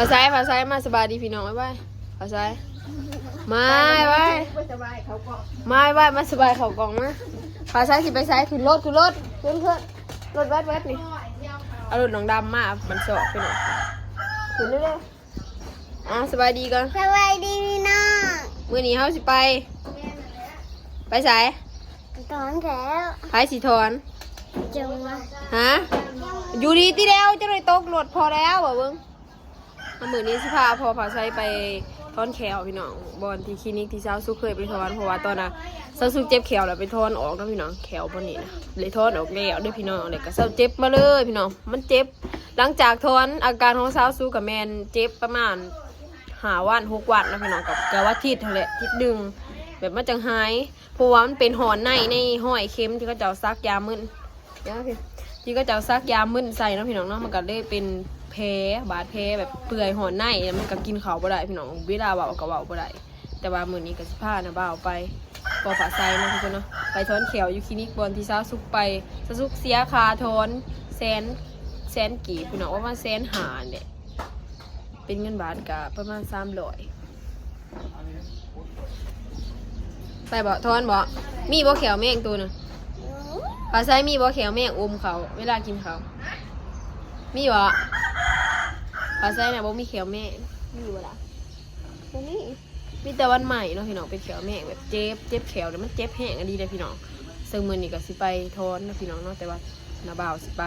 ภาษาภาษามาสบายดีพี่น้องไว้ไว้ภาษามาไว้ไม่สบายเขาก็มาไว้มาสบายเขากล่องมาภาษาสิไปใช้ขึ้นรถขึ้นรถขึ้นขึ้นรถแวดแวดนี่เอารถน้องดำมามันสอบพี่น้องขึ้นเรื่อยๆอะสบายดีก่อนสบายดีพี่น้องมื้อนี้เฮาสิไป ไปใส่ตอนแล้วไปสีทอนจังวะฮะอยู่ดีที่แล้วจะเลยตกรถพอแล้วบ่เบิ่ง เอามือนี้สิพาพอพาใช้ไปทอนแขวพี่น้องบอนที่คลินิกที่เช้าสุเคยไปทอนเพราะว่าตอนน่ะเช้าสุเจ็บแขวแล้วไปทอนออกเนาะพี่น้องแขวบนนี้นะเลยทอนออกแล้วด้อพี่น้องเลยก็เช้าเจ็บมาเลยพี่น้องมันเจ็บ หลังจากทอนอาการของเช้าสุกับแมนเจ็บประมาณหาวันหกวันนะพี่น้องกับกะว่าทิศนั่นแหละทิศดึงแบบมันจังหายเพราะว่ามันเป็นหอนในในห้อยเข็มที่เขาเจ้าซักยามึนเดี๋ยพี่ที่เขาเจ้าซักยามึนใส่นะพี่น้องเนาะมันก็เลยเป็น ผลบาดแผลแบบเปื่อยหอนในมันก็กินเขาบ่ได้พี่น้องเวลาเบาก็เบาบ่ได้แต่ว่ามื้อนี้ก็สิพานะเบาไปปอผาไซเนาะทุกคนเนาะไปทอนแขวอยู่คลินิกบอนที่าสุกไปเช้าสุกเสียคาทอนแสนแสนกี่พี่น้องว่ามันแสนหาเนี่ยเป็นเงินบาทกับประมาณสามร้อยไปบ่ทอนบ่มีบ่แขวแม่งตัวนึงปลาไซมีบ่แขวแม่งอมเขาเวลากินเขา มีบ่ปลาไซน่ะบ่มีแขวแมงมีบ่ล่ะบ่มีมีแต่วันใหม่เนาะพี่น้องเป็นแขวแมงแบบเจ็บเจ็บแขวแล้วมันเจ็บแห้งอันดีเลยพี่น้องซึ่งมื้อนี้ก็สิไปทอนนะพี่น้องเนาะแต่ว่านาบ่าวสิไป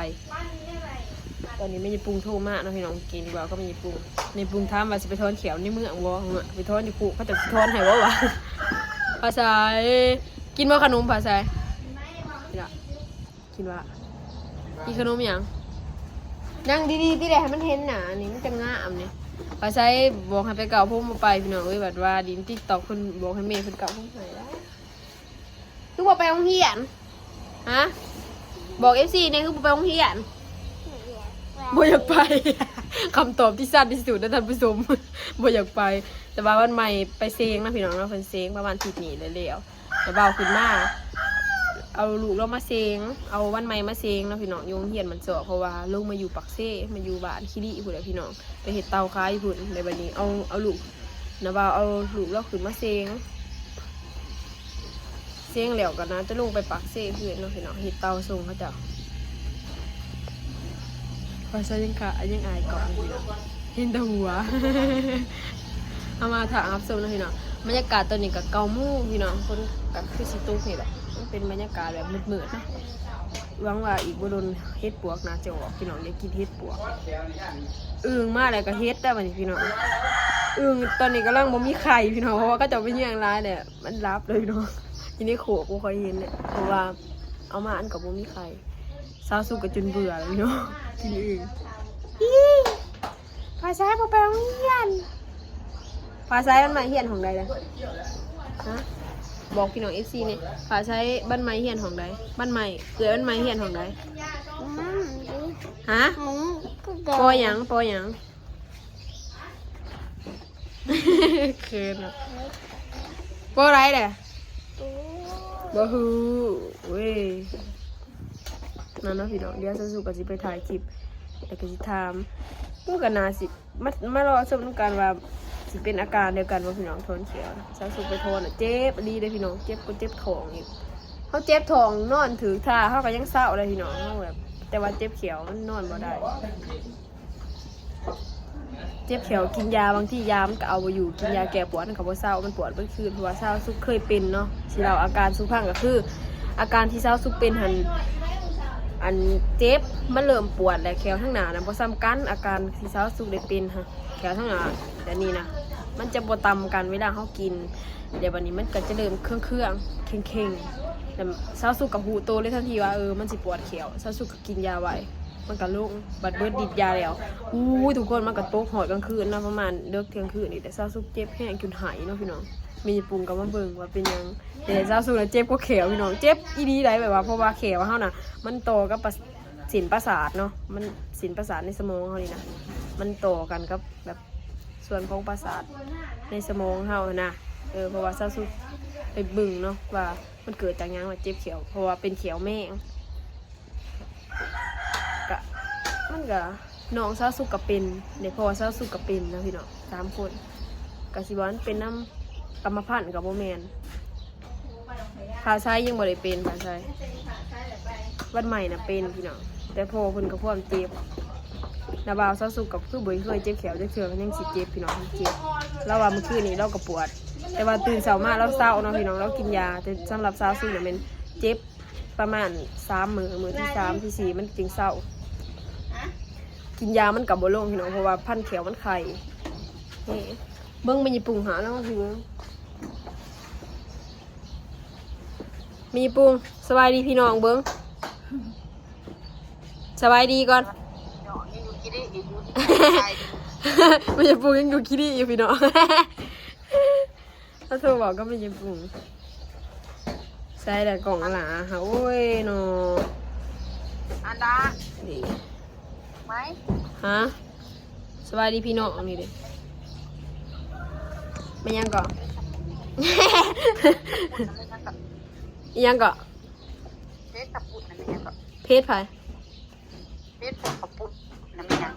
ตอนนี้ไม่มีปรุงโทรมากนะพี่น้องกินดีกว่าก็ไม่มีปรุงในปรุงทำว่าจะไปทอนเขียวในเมืองวะไปทอนอยู่ cụ เขาจะทอนให้วะวะภาษากินว่าขนมภาษากินละกินว่ากินขนมยัง นั่งดีๆที่ใดให้มันเห็นหนานี่มันจะง่ามเนี่ภาษาบอกให้ไปเก่าพุ่มมาไปพี่น้องเอ้ยแบบว่าดินติ๊กตอกคนบอกให้เมย์คนเก่าพุ่มให้ได้คือบอกไปโรงเรียนฮะบอกเอฟซีเนี่ยคือบอกไปโรงเรียนบ่อยากไปคำตอบที่สั้นที่สุดนะท่านผู้ชมบ่อยากไป แต่ว่าวันใหม่ไปเซงนะพี่น้องเราะเพิ่นเซงประมาณทิศนี้เลยแล้วแต่เบาขึ้นมาก เอาลูกเรามาเซง เอาวันใหม่มาเซงนะพี่น้องโยงเฮียนมันเสาะเพราะว่าลูกมาอยู่ปักเซ่มาอยู่บ้านคิริพุ่นแหละพี่น้องไปเฮ็ดเตาคายพุ่นในบัดนี้เอาเอาลูกนะบ่าวเอาลูกเราขึ้นมาเซงเซงแล้วกันนะจะลงไปปักเซ่เพื่อนเนาะพี่น้องเฮ็ดเตาส่งเขาเจ้าพอใช้ยังกะยังอายก่อนพี่น้องเห็นต่หัวเอามาถามอับสมนะพี่น้องบรรยากาศตอนนี้กับเกาหมู่พี่น้องคนกับคือสิตุกนี่แหละ เป็นบรรยากาศแบบมืดๆนะหวังว่าอีกบ่โดนเฮ็ดปวกนะจะออกพี่น้องอยากกินเฮ็ดปวกอึ่งมาแล้วก็เฮ็ดได้บัดนี้พี่น้องอึ่งตอนนี้กำลังบ่มีไข่พี่น้องเพราะว่าก็จะไปเยี่ยงร้ายเนี่ยมันรับเลยพี่น้องทีนี้โขกบ่ค่อยเห็นเนี่ยเพราะว่าเอามาอันกับบ่มีไข่สาวสุกก็จนเบื่อแล้วเนาะกินอื่นภาษาพอไปโรงเรียนภาษาบ้านไม้เฮียนของใดเลยฮะ บอกพี่น้องเอฟซีนี่ภาษาบ้านไม้เฮียนของใดบ้านไม้เกิดบ้านไม้เฮียนของใดฮะปอหยังปอหยังเคินอะปอไรเด้บ่ฮู้เว้ยนั่นเนาะพี่น้องเดี๋ยวสาวสุกก็สิไปถ่ายคลิปแต่ก็สิถามผู้กันนาสิมามารอชมนำกันว่า สิเป็นอาการเดียวกันว่าพี่น้องทนเขียวสาสุไปทนอะเจ็บดีเลยพี่น้องเจ็บก็เจ็บท้องอีกเขาเจ็บท้องนอนถือท่าเขาก็ยังเศร้าเลยพี่น้องเขาแบบแต่ว่าเจ็บเขียวมันนอนบ่ได้ เจ็บเขียวกินยาบางที่ยามันก็เอาไปอยู่กินยาแก้ปวดมันก็บ่เศร้ามันปวดเมื่อคืนเพราะว่าเศร้าสุกเคยเป็นเนาะที่เราอาการสุกพังก็คือ อาการที่เศร้าสุกเป็นหันอันเจ็บมันเริ่มปวดและแขวทั้งหนานะพอซ้ำกันอาการที่เช้าสุกได้เป็นฮะแขวทั้งหนาเดี๋ยวนี้นะ มันจะบวตำกันเวลาเขากิน เดี๋ยววันนี้มันก็จะเริ่มเครื่องเครื่องเข่งเข่งแต่เช้าสุกับหูโตเลยทันทีว่าเออมันสิปวดแขวเช้าสุกกินยาไว้มันก็ลุกบัดเบิดดิดยาแล้วอู้ทุกคนมันก็ตกหอดกลางคืนนะประมาณเลิกเที่ยงคืนนี่แต่เช้าสุกเจ็บแห้งจนหายเนาะพี่น้องมีปรุงกับมาเบิ่งว่าเป็นยังแต่เช้าสุกน่ะเจ็บก็แขวพี่น้องเจ็บอีดีได้แบบว่าเพราะว่าแขวเขาน่ะ มันโตกับประสินประสาทเนาะมันสินประสาทในสมองเขานี่นะมันโตกันกับแบบ ส่วนของประสาทในสมองเขานะเออเพราะว่าเศร้าสุไปบึงเนาะว่ามันเกิดจากยังว่าเจ็บเขียว เพราะว่าเป็นเขียวแม่งกะมันกะน้องซาวสุกกับเป็นเดี๋ยวพอซาวสุกกับเป็นนะพี่เน้องสามคนกสิบวันเป็นน้ำกรรมพันธุ์กับโบแมนภาษายังบ่ได้เป็นภาษาวันใหม่นะเป็นพี่เน้องแต่พ่อเพิ่นกับความเจ็บ นาบาวซาสุกกับคือบ่เคยเจ็บแขวเจ็บเชือมันยังสิเจ็บพี่น้องเจ็บเราว่าเมื่อคืนนี้เราก็ปวด แต่ว่าตื่นเช้ามาเราเศร้าเนาะพี่น้องเรากินยา แต่สำหรับซาสุกเนี่ยมันเจ็บประมาณสามมือมือที่สามที่สี่มันจึงเศร้ากินยามันกับบลงพี่น้องเพราะว่าพันเขียวมันไข่เบิ้งมันยีปุ่งหาแล้วพี่เบิ้งมีปุ่งสบายดีพี่น้องเบิ้งสบายดีก่อน มันจะปรุงยังดูคิดดีอยู่พี่น้องถ้าเธอบอกก็มันจะปรุงใส่แต่กล่องหลาค่ะโอ้ยเนาะอันดาดีไหมฮะสบายดีพี่น้องนี่เด้ไม่ยังก่อนอิหยังก่อนเพชรกับปุดนั่นเองก็เพศไผเพชรกับปุดนั่นเอง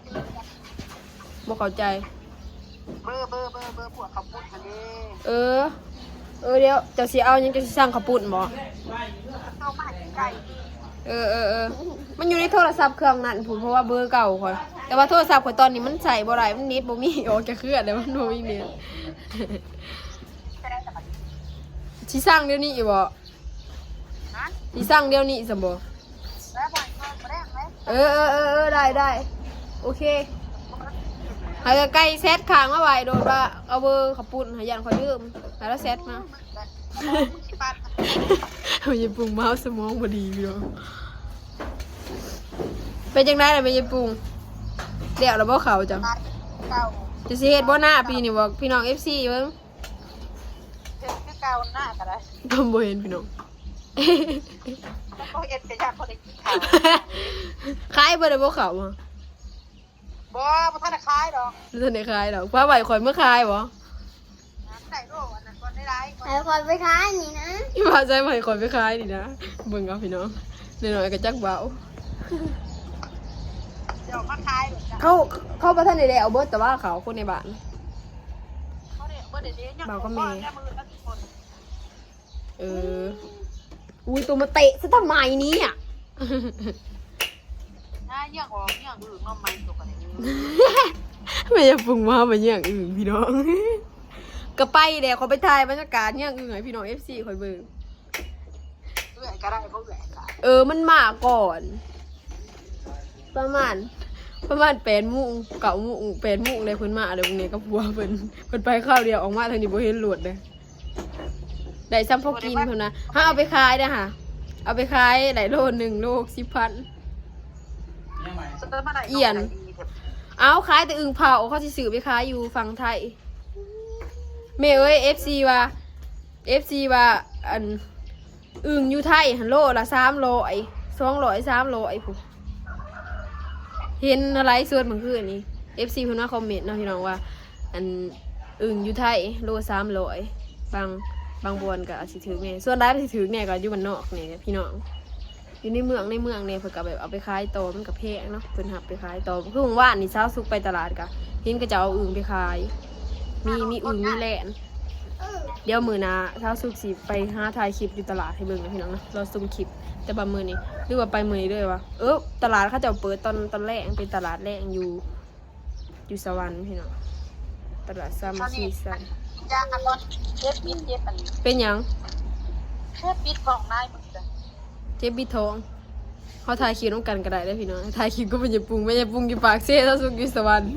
บ่เข้าใจ เบอร์เบอร์เบอร์เบอร์พวกกับปุดนั่นเองเออ เออเดี๋ยวเจะสิเอาหยังจะสิสั่งข้าวปุ้นบ่เข้ามาใกล้เออเออเออมันอยู่ในโทรศัพท์เครื่องนั้นผมเพราะว่าเบอร์เก่าข่อยแต่ว่าโทรศัพท์ข่อยตอนนี้มันใส่บ่ได้มันเน็ตบ่มีออกจากเครื่องแต่มันบ่มีเน็ตแค่ได้แต่บัดสิสั่งเดี๋ยวนี้อีบ่ฮะสิสั่งเดี๋ยวนี้ซั่นบ่แล้วบ่อยก็แรกไหม เออเออเออเออได้ได้โอเค หายใกล้เซตค้างมาไว้โดนว่าเอาเบอร์ขับปุ่นหายันขอยืมแล้วเซตมาสิปัดมันยังปรุงเมาส์สมองพอดีพี่น้องเป็นจังได้เลยมันยังปรุงเดี๋ยวเราบ่เขาจังปัดเก่าจะสิเฮ็ดบ่หน้าปีนี่บอกพี่น้อง FC เบิ่งเจอคือเก่าหน้ากันเลยก็บ่เห็นพี่น้องแล้วก็เอ็ดกระยาคนเด็กขาวขายบ่ได้บ่เขาบ่ บ่บ่ทันได้ขายดอกรู้ทันได้ขายดอกว่าไหวข่อยเมื่อขายบ่ได้โลอันนั้นก่อนได้ไรก่อนไอ้คนไปค้ายนี่นะอีว่าใจใหม่ข่อยไปขายนี่นะเบิ่งเอาพี่น้องน้อยๆก็จักเบาเดี๋ยวมาขายเลยจ้ะเขาเขาประท่านได้เอาเบิดแต่ว่าเขาคนในบ้าน เขาเนี่ยเมื่อเดี๋ยวนี้ยังเบาก็มีแค่มือแล้วทุกคนเออ อุ้ยตัวมาเตะซะทำไมเนี้อะ น่าเยี่ยงออกเยี่ยงอื่นน้องไม้ตกกันเลยไม่อยากปรุงมาเป็นอย่างอื่นพี่น้องก็ไปเดี๋ยวเขาไปถ่ายบรรยากาศอย่างอื่นให้พี่น้องเอฟซีคอยเบิ่งเอื่อยก็ได้เพราะเอื่อยก็ได้เออมันมาก่อน ประมาณ ประมาณแปดโมุงเก่าโมุงแปดโมุงเลยเพิ่นมาเดี๋ยวพรุ่งนี้ก็พัวเพิ่นเพิ่นไปข้าวเดียวออกมาทางนี้บ่เห็นหลวดเลยได้ซ้ำพอกินเพิ่นนะถ้าเอาไปขายนะค่ะ เอาไปขายได้โลหนึ่งโลสิบพัน ซื้อมาได้เอียน เอาขายแต่อึ่งเผาเขาสิซื้อไปขายอยู่ฝั่งไทยเมย์เอ้ย FC ว่า FC ว่าอันอึ่งอยู่ไทยหันโลละสามโลไอ้สองร้อยสามโลไอ้ผู้เห็นอะไรส่วนเมื่อคืนนี้ FC เพิ่นมาคอมเมนต์เนาะพี่น้องว่า อันอึ่งอยู่ไทยโลสามร้อยบางบางบวนก็อาจสิถือแน่ส่วนร้ายสิถือแน่ก็อยู่บ้านนอกเนี่ยพี่น้อง อยู่ในเมืองในเมืองเนี่ยเพิ่นก็แบบเอาไปขายต่อมันก็แพงเนาะเพิ่นหับไปขายต่อคือว่านี่เช้าสุกไปตลาดกะเห็นก็จะเอาอึ่งไปขาย มีมีอึ่งมีแลนเดี๋ยวมื้อหน้าเช้าสุกสิไปหาถ่ายคลิปอยู่ตลาดให้เบิ่งนะพี่น้องนะเราซุ่มคลิปแต่บางมื้อนี้หรือว่าไปมื้อนี้เลยวะเออตลาดเขาจะเปิดตอนตอนแรกเป็นตลาดแรกอยู่ อยู่สวรรค์พี่น้องตลาดซามาซีซันยาคันตอนเช็ดปิดเย็บอันนี้เป็นหยังเช็ดปิดของนายมึงจ้ะ เจ็บบิดท้องเขาถ่ายคลิปน้องกันก็ได้เด้อพี่น้องถ่ายคลิปก็เป็นยายปุงไม่ยายปุงอยู่ปากเซ่ถ้าสุกอยู่สวรรค์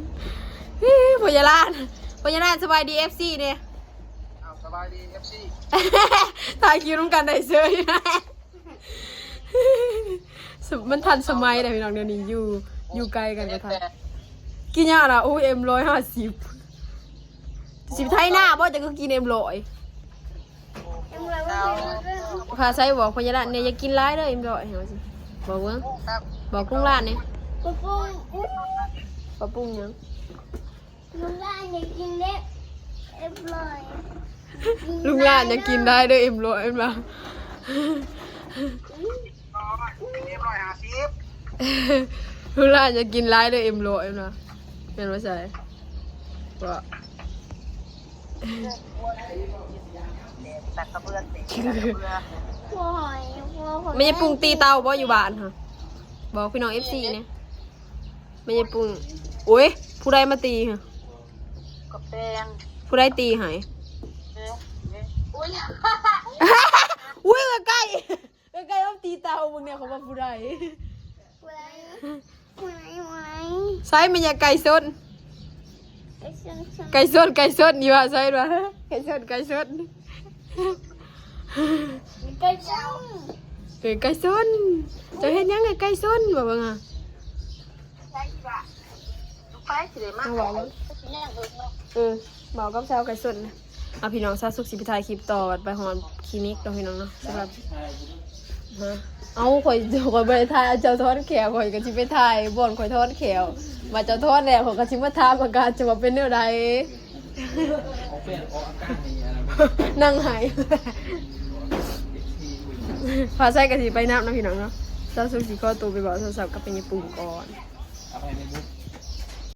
เฮ้ยพญาลานพญาลานสบายดีเอฟซีเนี่ยเอาสบายดีเอฟซีถ่ายคลิปน้องกันได้เซยมันทันสมัยเลยพี่น้องเดี๋ยวนี้อยู่อยู่ไกลกันก็ทันกินยาละอู้เอ็มร้อยห้าสิบสิบไทยหน้าบ่จะก็กินเอ็มร้อย พาไซบอกพญาลานเนี่ยอย่ากินร้ายเด้อเอ็มร้อยเห็นไหมสิบอกเว้งครับบอกกุ้งลานเนี่ยปุ๊บปุ๊บอุ๊ยปะปุ้งยังลุงล่าอยากกินเล็บเอ็มลอยลุงลานยังกินได้ด้วยเอ็มร้อยเอ็มละเรียบร้อยหาซิบเวลาจะกินร้ายเลยเอ็มโลเอ็มนะเป็นว่าใช่บ่ ตัดกระเบื้องเด็กตัดกระเบื้องหัวหอยหัวหอยไม่ใช่ปรุงตีเตาบ่อยู่บ้านค่ะบอกพี่น้องเอฟซีเนี่ยไม่ใช่ปรุงโอ้ยผู้ใดมาตีค่ะกับแดงผู้ใดตีใหายเอ๊ะเอ๊ะอุ้ยอุ้ยละไก่ละไก่ต้องตีเตามึงเนี่ยเขาว่าผู้ใดหัวหัวหัวใช่มันอยาไก่สดไอ้ซึ่งซึ่งไก่สดไก่สดนี่ว่าใช่ปะไก่สดไก่สด ไก่ซึ่งเออไก่สดจะเห็นยังไงไก่สดบอกว่าไงใช่ปะลูกไปสิเลยมาเอาบอกว่าเออเนาะเออบอกกับเช้าไก่สดนะเอาพี่น้องซาสุกสิพิทายคลิปต่อไปหอนคลินิกเนาะพี่น้องเนาะสำหรับฮะเอาข่อยข่อยไปถ่ายเอาเจ้าทอดแขวข่อยก็สิไปถ่ายบ่อนข่อยทอดแขวมาเจ้าทอดแล้วข่อยก็สิมาถามอาการจะว่าเป็นแนวใด เขาเป็นออกอาการนี้ นั่งหายพาใส่กะทิไปน้ำนะพี่น้องเนาะซาซุสิขอตัวไปบอกโทรศัพท์กับเป็นญี่ปุ่นก่อนอะไรในบุ๊ก